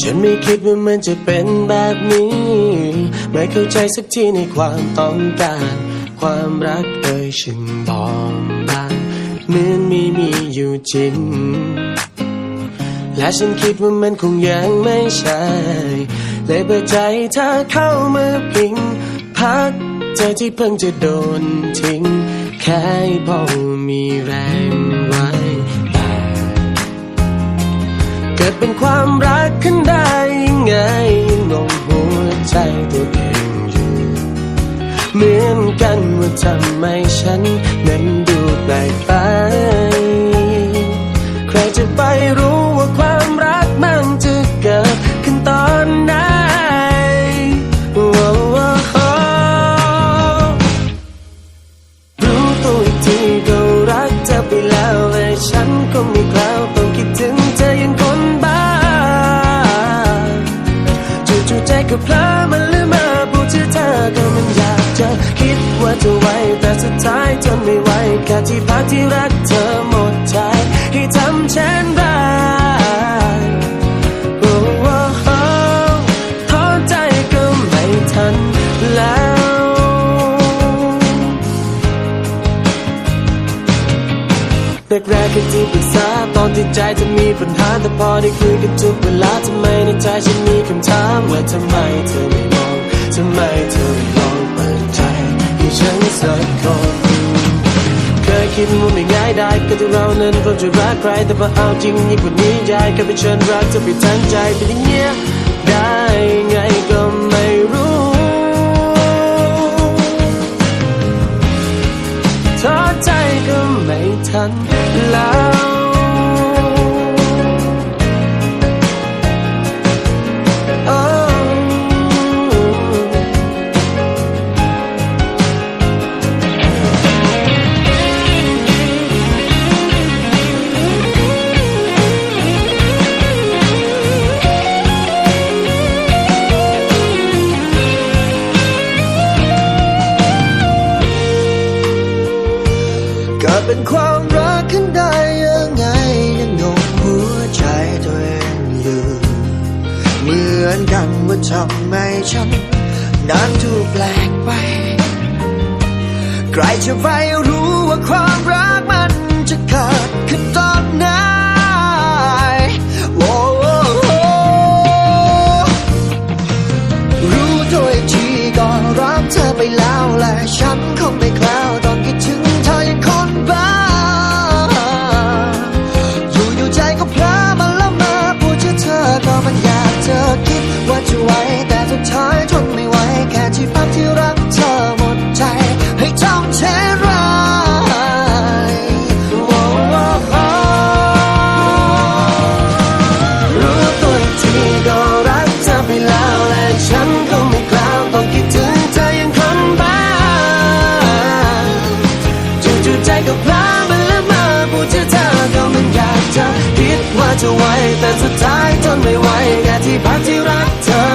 ฉันไม่คิดว่ามันจะเป็นแบบนี้ ไม่เข้าใจสักทีในความต้องการ ความรักเอ่ยฉันบองบางเหมือนไม่มีอยู่จริง และฉันคิดว่ามันคงยังไม่ใช่เลยเปิดใจเธอเข้ามาพิง พักใจที่เพิ่งจะโดนทิ้ง แค่พอมีแรงไว้ เหมือนกันว่าทำไมฉันนั้นดูแปลกไป ใครจะไปรู้ แต่สุดท้ายทนไม่ไหวแค่ที่พักที่รักเธอหมดใจ ให้ทำเช่นไรโอ้โอ้โอ้อใจก็ไม่ทันแล้ว แรกๆคือที่ปรึกษาตอนที่ใจจะมีปัญหาแต่พอได้คุยกันทุกเวลาทำไมในใจฉันมีคำถามว่าทำไมเธอไม่มองทำไม คิดว่าไม่ง่ายได้ก็ที่เรานั้นก็จะรักใครแต่พอเอาจริงยิ่งกว่านี้ใจก็ไปเชิญรักเธอไปทั้งใจเป็นอย่างเงี้ยได้ไงก็ไม่รู้ท้อใจก็ไม่ทันแล้ว เป็นความรักขึ้นได้ยังไงยังงงหัวใจตัวเองอยู่ เหมือนกันว่าทำไมฉัน นั้นถูกแปลกไป ใครจะไปรู้ว่าความรัก ท้ายทนไม่ไหวแค่ที่พักที่รักเธอหมดใจ ให้ต้องเทรายรู้ตัวที่ก็รักเธอไปแล้วและฉันก็ไม่กล้าต้องคิดถึงเธอยังคนบ้าจู่ๆใจก็พลาดไปและมาพูดถึงเธอก็มันอยากจะคิดว่าจะไวแต่สุดท้ายทนไม่ไหวแค่ที่พักที่รักเธอ